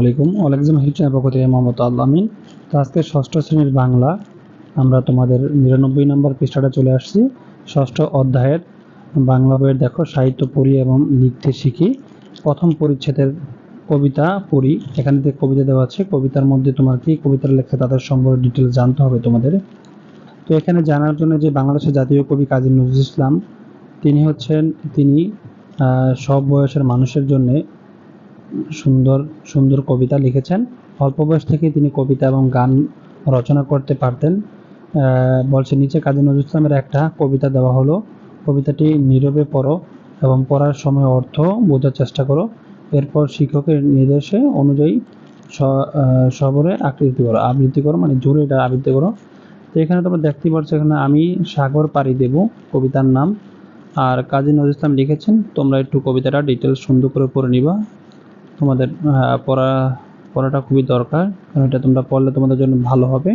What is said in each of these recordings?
আলাইকুম। ওয়ালাইকুম হিলচার পক্ষ থেকে মোহাম্মদ আল্লামিন তো আজকে ষষ্ঠ শ্রেণির বাংলা, আমরা তোমাদের নিরানব্বই নম্বর পৃষ্ঠাটা চলে আসছি। ষষ্ঠ অধ্যায়ের বাংলা বইয়ের দেখো, সাহিত্য পড়ি এবং লিখতে শিখি। প্রথম পরিচ্ছেদের কবিতা পড়ি। এখানে যে কবিতা দেওয়া আছে, কবিতার মধ্যে তোমার কি কবিতার লেখা, তাদের সম্পর্কে ডিটেলস জানতে হবে তোমাদের। তো এখানে জানার জন্য যে বাংলাদেশের জাতীয় কবি কাজী নজরুল ইসলাম, তিনি হচ্ছেন, তিনি সব বয়সের মানুষের জন্য সুন্দর সুন্দর কবিতা লিখেছেন। অল্প বয়স থেকে তিনি কবিতা এবং গান রচনা করতে পারতেন। বলছে, নিচে কাজী নজরুল ইসলামের একটা কবিতা দেওয়া হলো। কবিতাটি নীরবে পড়ো এবং পড়ার সময় অর্থ বোঝার চেষ্টা করো। এরপর শিক্ষকের নির্দেশে অনুযায়ী সবরে আকৃতি করো। আবৃত্তি করো মানে জোরে এটা আবৃত্তি করো। তো এখানে তোমরা দেখতে পাচ্ছ এখানে আমি সাগর পাড়ি দেব কবিতার নাম। আর কাজী নজরুল ইসলাম লিখেছেন, তোমরা একটু কবিতাটা ডিটেলস সুন্দর করে পড়ে নিবা। তোমাদের পড়া, পড়াটা খুবই দরকার, কারণ এটা তোমরা পড়লে তোমাদের জন্য ভালো হবে।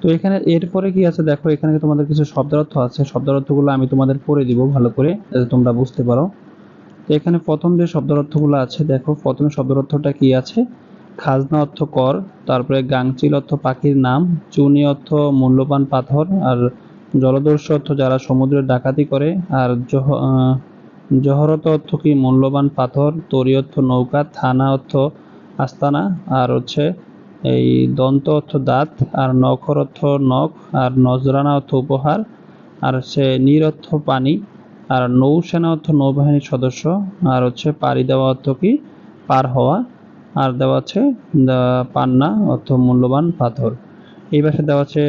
তো এখানে, এরপরে কি আছে? দেখো, এখানে তোমাদের কিছু শব্দার্থ আছে। শব্দার্থগুলো আমি তোমাদের পড়ে দিব ভালো করে, যাতে তোমরা বুঝতে পারো। তো এখানে প্রথম যে শব্দার্থগুলো আছে, দেখো, প্রথমে শব্দার্থটা কি আছে? খাজনা অর্থ কর, তারপরে গাংচিল অর্থ পাখির নাম, চুনি অর্থ মূল্যবান পাথর, আর জলদস্যু অর্থ যারা সমুদ্রে ডাকাতি করে, আর জহরত অর্থ কি মূল্যবান পাথর, তরি অর্থ নৌকা, থানা অর্থ আস্তানা, আর হচ্ছে এই দন্ত অর্থ দাঁত, আর নখর অর্থ নখ, আর নজরানা অর্থ উপহার, আর হচ্ছে নীর অর্থ পানি, আর নৌসেনা অর্থ নৌবাহিনীর সদস্য, আর হচ্ছে পাড়ি দেওয়া অর্থ কি পার হওয়া, আর দেওয়া আছে পান্না অর্থ মূল্যবান পাথর। এই পাশে দেওয়া আছে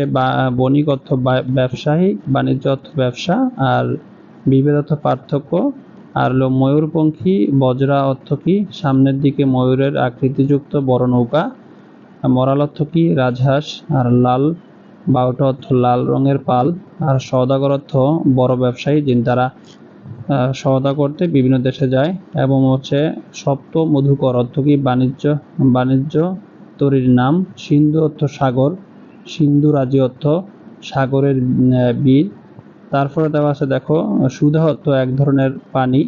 বণিক অর্থ ব্যবসায়ী, বাণিজ্য অর্থ ব্যবসা, আর বিভেদ অর্থ পার্থক্য আর হলো ময়ূরপঙ্খী, বজরা অর্থ কি? সামনের দিকে ময়ূরের আকৃতিযুক্ত বড় নৌকা, মরাল অর্থ কি? রাজহাঁস, আর লাল বাউটা অর্থ লাল রঙের পাল, আর সওদাগর অর্থ বড় ব্যবসায়ী যিনি তারা সওদা করতে বিভিন্ন দেশে যায়, এবং হচ্ছে সপ্ত মধুকর অর্থ কি? বাণিজ্য বাণিজ্য তরির নাম, সিন্ধু অর্থ সাগর, সিন্ধু রাজি অর্থ সাগরের বীর তারপরে দেওয়া আছে, দেখো, সুধা অর্থ এক ধরনের পানি,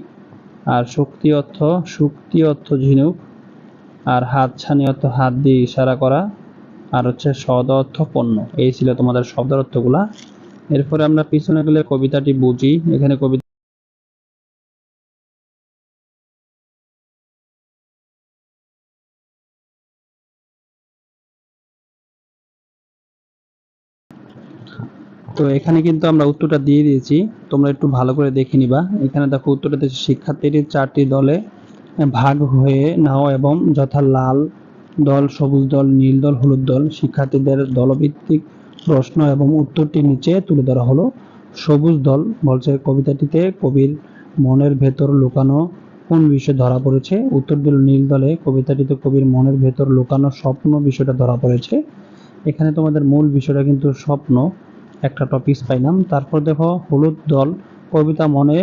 আর শক্তি অর্থ শক্তি অর্থ ঝিনুক, আর হাত ছানি অর্থ হাত দিয়ে ইশারা করা, আর হচ্ছে সদ অর্থ পণ্য। এই ছিল তোমাদের শব্দ অর্থগুলা। এরপরে আমরা পিছনে গেলে কবিতাটি বুঝি। এখানে কবিতা তো এখানে কিন্তু আমরা উত্তরটা দিয়ে দিয়েছি। তোমরা একটু ভালো করে দেখে নিবা। এখানে দেখো উত্তরটা দিয়েছে, শিক্ষার্থীদের চারটি দলে ভাগ হয়ে নাও এবং যথা লাল দল, সবুজ দল, নীল দল, হলুদ দল, শিক্ষার্থীদের দলভিত্তিক প্রশ্ন এবং উত্তরটি নিচে তুলে ধরা হলো। সবুজ দল বলছে, কবিতাটিতে কবির মনের ভেতর লুকানো কোন বিষয় ধরা পড়েছে? উত্তর দিল, নীল দলে কবিতাটিতে কবির মনের ভেতর লুকানো স্বপ্ন বিষয়টা ধরা পড়েছে। এখানে তোমাদের মূল বিষয়টা কিন্তু স্বপ্ন। একটা টপিক পাইলাম। তারপর দেখো, হলুদ দল, কবিতা মনে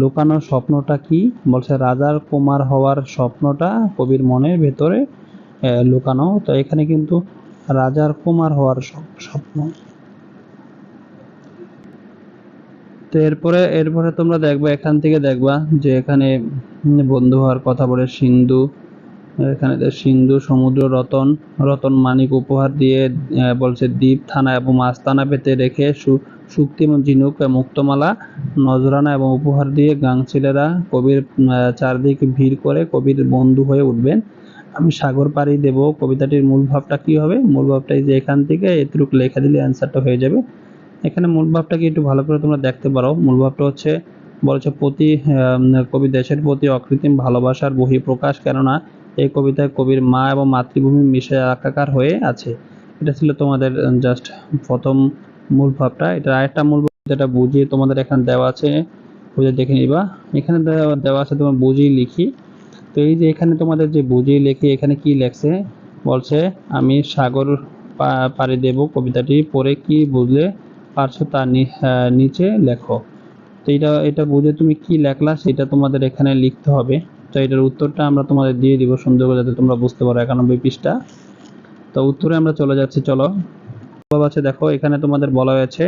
লুকানো স্বপ্নটা কি? বলছে, রাজার কুমার হওয়ার স্বপ্নটা কবির মনের ভেতরে লুকানো। তো এখানে কিন্তু রাজার কুমার হওয়ার স্বপ্ন। তো এরপরে এরপরে তোমরা দেখবা, এখান থেকে দেখবা যে এখানে বন্ধু হওয়ার কথা বলে সিন্ধু এখানে সিন্ধু সমুদ্র রতন রতন মানিক উপহার দিয়ে বলছে দ্বীপ থানা এবং আস্তানা পেতে রেখে শুক্তি ঝিনুক মুক্তমালা নজরানা এবং উপহার দিয়ে গাংচিলেরা কবির আহ, চারদিকে ভিড় করে কবির বন্ধু হয়ে উঠবেন। আমি সাগর পাড়ি দেব। কবিতাটির মূল ভাবটা কি হবে? মূল ভাবটা এই যে এখান থেকে এতটুকু লেখা দিলে অ্যান্সারটা হয়ে যাবে। এখানে মূল ভাবটাকে একটু ভালো করে তোমরা দেখতে পারো। মূল ভাবটা হচ্ছে বলেছে প্রতি কবি দেশের প্রতি অকৃত্রিম ভালোবাসার বহিঃপ্রকাশ কেননা এই কবিতায় কবির মা এবং মাতৃভূমি মিশে একাকার হয়ে আছে। এটা ছিল তোমাদের জাস্ট প্রথম মূল ভাবটা। এটা আরেকটা মূল যেটা বুঝিয়ে তোমাদের এখানে দেওয়া আছে বুঝে দেখে নিবা। এখানে দেওয়া আছে তোমার বুঝিয়ে লিখি। তো এই যে এখানে তোমাদের যে বুঝিয়ে লিখি, এখানে কি লেখছে? বলছে, আমি সাগর পাড়ি দেব কবিতাটি, পড়ে কি বুঝলে পারছ তার নিচে লেখো। তো এটা এটা বুঝে তুমি কি লেখলা, সেটা তোমাদের এখানে লিখতে হবে। তো এটার উত্তরটা আমরা তোমাদের দিয়ে দিব সুন্দর করে যাতে তোমরা বুঝতে পারো একানব্বই পৃষ্ঠা। তো উত্তরে আমরা চলে যাচ্ছি, চলো। আছে দেখো, এখানে তোমাদের বলা হয়েছে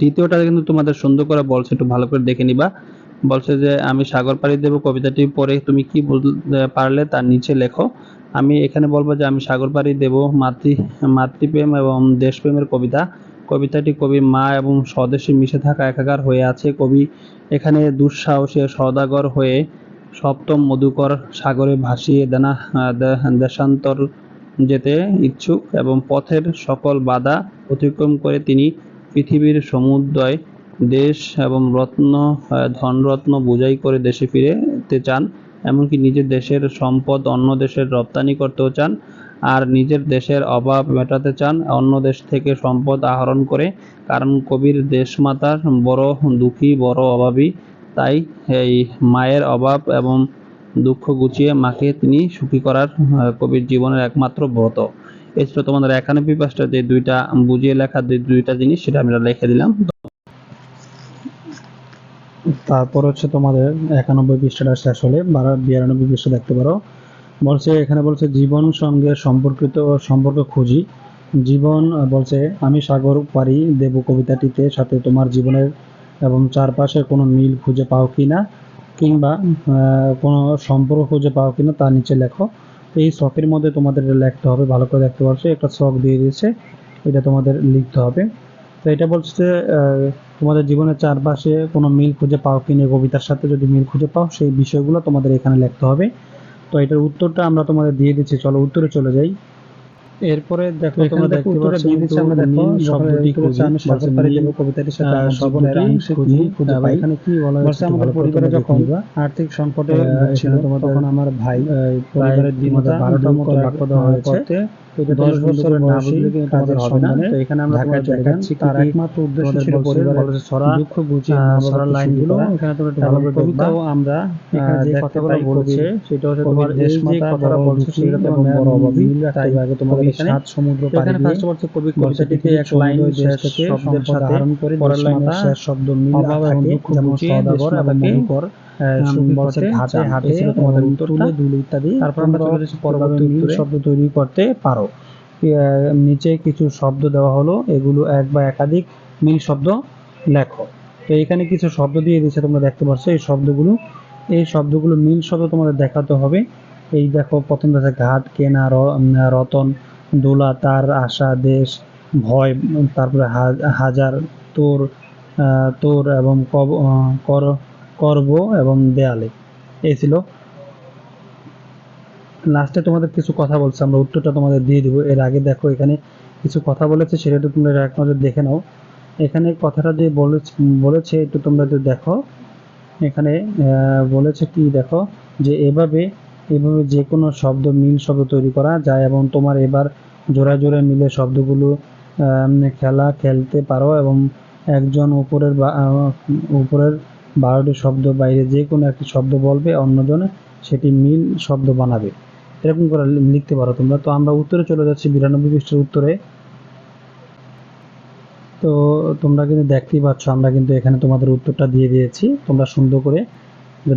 দ্বিতীয়টা কিন্তু তোমাদের সুন্দর করে বলছে, একটু ভালো করে দেখে নিবা। বলছে যে, আমি সাগর পাড়ি দেব, কবিতাটি পড়ে তুমি কি পারলে তার নিচে লেখো। আমি এখানে বলব যে, আমি সাগর পাড়ি দেব, মাতৃ, মাতৃপ্রেম এবং দেশপ্রেমের কবিতা। কবিতাটি কবি মা এবং স্বদেশে মিশে থাকা একাকার হয়ে আছে। কবি এখানে দুঃসাহসী সদাগর হয়ে সপ্তম মধুকর সাগরে ভাসিয়ে দেনা দেশান্তর যেতে ইচ্ছুক এবং পথের সকল বাধা অতিক্রম করে তিনি পৃথিবীর সমুদয় দেশ এবং রত্ন ধনরত্ন বোঝাই করে দেশে ফিরেতে চান, এমনকি নিজের দেশের সম্পদ অন্য দেশের রপ্তানি করতেও চান আর নিজের দেশের অভাব মেটাতে চান, অন্য দেশ থেকে সম্পদ আহরণ করে। কারণ কবির দেশমাতার বড় দুঃখী, বড় অভাবী তাই এই মায়ের অভাব এবং দুঃখ গুছিয়ে মাকে তিনি সুখী করার কবির জীবনের একমাত্র ব্রত। এই ছিল তোমাদের একানব্বই পাঁচটা যে দুইটা বুঝিয়ে লেখা যে দুইটা জিনিস, সেটা আমরা লিখে দিলাম। তারপর হচ্ছে তোমাদের একানব্বই পৃষ্ঠাটা শেষ হলে, বারো, বিরানব্বই পৃষ্ঠা দেখতে পারো। বলছে, এখানে বলছে, জীবন সঙ্গে সম্পর্কিত সম্পর্ক খুঁজি। জীবন বলছে, আমি সাগর পারি দেব কবিতাটিতে, সাথে তোমার জীবনের এবং চারপাশে কোনো মিল খুঁজে পাও কি না কিংবা কোনো সম্পর্ক খুঁজে পাও কিনা তার নিচে লেখো। এই শখের মধ্যে তোমাদের লিখতে হবে, ভালো করে দেখতে পারছ, একটা শখ দিয়ে দিয়েছে, এটা তোমাদের লিখতে হবে। তো এটা বলছে যে তোমাদের জীবনের চারপাশে কোনো মিল খুঁজে পাও কিনা কবিতার সাথে যদি মিল খুঁজে পাও, সেই বিষয়গুলো তোমাদের এখানে লিখতে হবে। তো এটার উত্তরটা আমরা তোমাদের দিয়ে দিচ্ছি, চলো উত্তরে চলে যাই। এরপরে দেখো তোমরা দেখতে পাচ্ছ দিয়ে দিচ্ছি আমরা দেখো, শব্দটি খুঁজি আমি মিল, দেব কবিতাটির সাথে অংশ খুঁজি খুঁজে পাই। এখানে কি বলা হয়েছে আমাদের পরিবারে যখন আর্থিক সংকটে এখানে তোমাদের তখন আমার ভাই পরিবারের তোমাদের বারোটার মতো কলার বাক্য দেওয়া হয়েছে দশ তোমরা করে না বুঝলে কাজের হবে না তো এখানে আমরা ঢাকায় চলে যান। দেখাচ্ছি তার একমাত্র উদ্দেশ্য ছিল পরিবারের ছড়া, দুঃখ মা বাবার লাইনগুলো এখানে তোমরা একটু ভালো করে কবিতাও আমরা এখানে যে কথাগুলো বলেছে সেটা হচ্ছে তোমার দেশমাতা কথাটা বলছে সেটা তোমার বড় অভাবী। তাই আগে তোমাদের কবি এখানে সাত সমুদ্র পাড়ি দিয়ে ফার্স্ট বলছে কবি কবিতাটিতে এক লাইন শেষ থেকে শব্দের সাথে আহরণ করে পরের লাইনের শেষ শব্দ মিল অভাব এবং দুঃখ বুঝিয়ে সওদাগর এবং দেশমাতাকে, মধুকর আহ, উম, সুখী বলছে ঘাটে হাটে তোমাদের এবং দুল ইত্যাদি তারপর আমরা চলে যাচ্ছি পরবর্তী কীভাবে মিল উত্তরে। শব্দ তৈরি করতে পারো। নিচে কিছু শব্দ দেওয়া হলো এগুলো এক বা একাধিক মিল শব্দ লেখো। তো এখানে কিছু শব্দ দিয়ে দিয়েছে তোমরা দেখতে পাচ্ছ এই শব্দগুলো এই শব্দগুলো মিল শব্দ তোমাদের দেখাতে হবে। এই দেখো প্রথম আছে ঘাট কেনা রতন দোলা, তার আশা, দেশ, ভয়, তারপরে হাজার, তোর তোর এবং কর, করব এবং দেয়ালে। এই ছিল। লাস্টে তোমাদের কিছু কথা বলছে, আমরা উত্তরটা তোমাদের দিয়ে দিব। এর আগে দেখো এখানে কিছু কথা বলেছে, সেটা একটু তোমরা এক নজর দেখে নাও। এখানে কথাটা যে বলেছে একটু তোমরা যদি দেখো। এখানে বলেছে কি দেখো? যে এভাবে এভাবে যে কোনো শব্দ মিল শব্দ তৈরি করা যায় এবং তোমার এবার জোড়ায় জোড়ায় মিলে শব্দগুলো আম, খেলা খেলতে পারো এবং একজন উপরের উপরের বারোটি শব্দ বাইরে যে কোনো একটি শব্দ বলবে অন্যজন সেটি মিল শব্দ বানাবে। এরকম করে লিখতে পারো তোমরা। তো আমরা উত্তরে চলে যাচ্ছি বিরানব্বই পৃষ্ঠের উত্তরে। তো তোমরা কিন্তু দেখতেই পাচ্ছ আমরা কিন্তু এখানে তোমাদের উত্তরটা দিয়ে দিয়েছি। তোমরা সুন্দর করে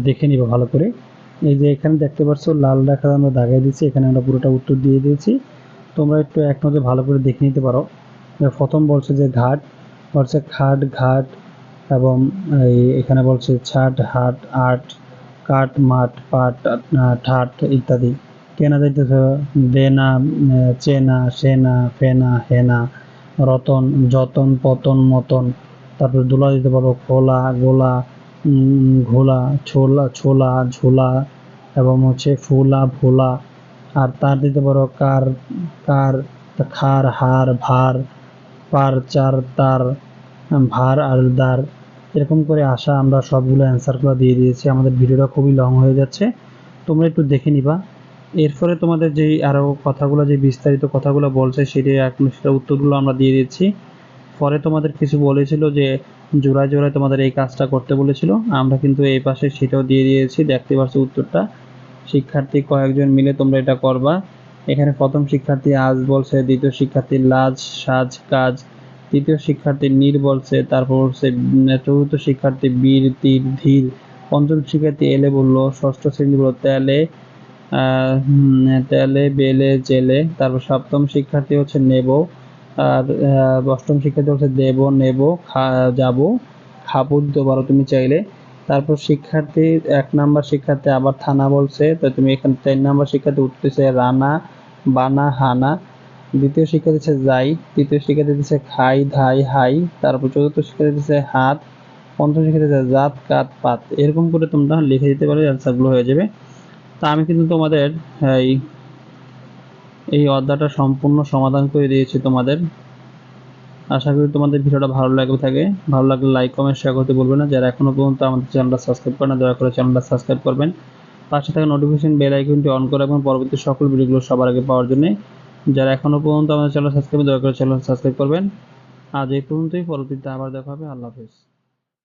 দেখে নিবে ভালো করে। এই যে এখানে দেখতে পাচ্ছ, লাল রেখা আমরা দাগাই দিচ্ছি এখানে আমরা পুরোটা উত্তর দিয়ে দিয়েছি। তোমরা একটু এক নজর ভালো করে দেখে নিতে পারো। প্রথম বলছে যে ঘাট, বলছে খাট, ঘাট, এবং এখানে বলছে ছাট, হাট, আট কাঠ মাঠ, পাট ঠাট ইত্যাদি। কেনা যাইতেছে, দেনা চেনা, সেনা, ফেনা, হেনা, রতন, যতন, পতন, মতন। তারপর দোলা দিতে পারো খোলা, গোলা ঘোলা, ছোলা ছোলা, ঝোলা এবং হচ্ছে ফোলা, ভোলা আর তার দিতে পারো কার কার, খার, হার, ভার, পার, চার, তার, ভার, আর দার। এরকম করে আসা আমরা সবগুলো অ্যান্সারগুলো দিয়ে দিয়েছি। আমাদের ভিডিওটা খুবই লং হয়ে যাচ্ছে। তোমরা একটু দেখে নিবা। এরপরে তোমাদের যেই আরও কথাগুলো, যে বিস্তারিত কথাগুলো বলছে সেটি এখন সেটা উত্তরগুলো আমরা দিয়ে দিচ্ছি। পরে তোমাদের কিছু বলেছিল যে জোড়ায় জোড়ায় তোমাদের এই কাজটা করতে বলেছিল। আমরা কিন্তু এই পাশে সেটাও দিয়ে দিয়েছি, দেখতে পাচ্ছ উত্তরটা। শিক্ষার্থী কয়েকজন মিলে তোমরা এটা করবা। এখানে প্রথম শিক্ষার্থী আজ বলছে, দ্বিতীয় শিক্ষার্থী লাজ, সাজ, কাজ। তৃতীয় শিক্ষার্থী নীর বলছে, তারপর হচ্ছে চতুর্থ শিক্ষার্থী বীর, তীর, ধীর। পঞ্চম শিক্ষার্থী এলে বলল, ষষ্ঠ শ্রেণি বলল, তেলে তেলে, বেলে, জেলে। তারপর সপ্তম শিক্ষার্থী হচ্ছে নেব। আর অষ্টম শিক্ষার্থী হচ্ছে দেব, নেব যাব, খাব দিতে পারো তুমি চাইলে। তারপর শিক্ষার্থী, এক নাম্বার শিক্ষার্থী আবার থানা বলছে, তো তুমি এখানে তিন নাম্বার শিক্ষার্থী উঠতেছে রানা, বানা, হানা। দ্বিতীয় শিক্ষার্থী দিচ্ছে যাই, তৃতীয় শিক্ষার্থী দিচ্ছে খাই, ধাই, হাই। তারপর চতুর্থ শিক্ষার্থী দিচ্ছে হাত, পঞ্চম শিক্ষার্থী দিচ্ছে জাত, কাত, পাত। এরকম করে তোমরা লিখে দিতে পারো অ্যান্সারগুলো হয়ে যাবে। তা আমি কিন্তু তোমাদের, এই এই অধ্যায়টা সম্পূর্ণ সমাধান করে দিয়েছি তোমাদের। আশা করি তোমাদের ভিডিওটা ভালো লাগবে থাকে। ভালো লাগলে লাইক কমেন্ট শেয়ার করতে বলবে না। যারা এখনও পর্যন্ত আমাদের চ্যানেলটা সাবস্ক্রাইব করে না, দয়া করে চ্যানেলটা সাবস্ক্রাইব করবেন। পাশে থাকা নোটিফিকেশন বেল আইকনটি অন করে রাখবেন পরবর্তী সকল ভিডিওগুলো সবার আগে পাওয়ার জন্য। যারা এখনও পর্যন্ত আমাদের চ্যানেল সাবস্ক্রাইব দয়া করে চ্যানেল সাবস্ক্রাইব করবেন। আজ এই পর্যন্তই। পরবর্তীতে আবার দেখা হবে। আল্লাহ হাফিজ।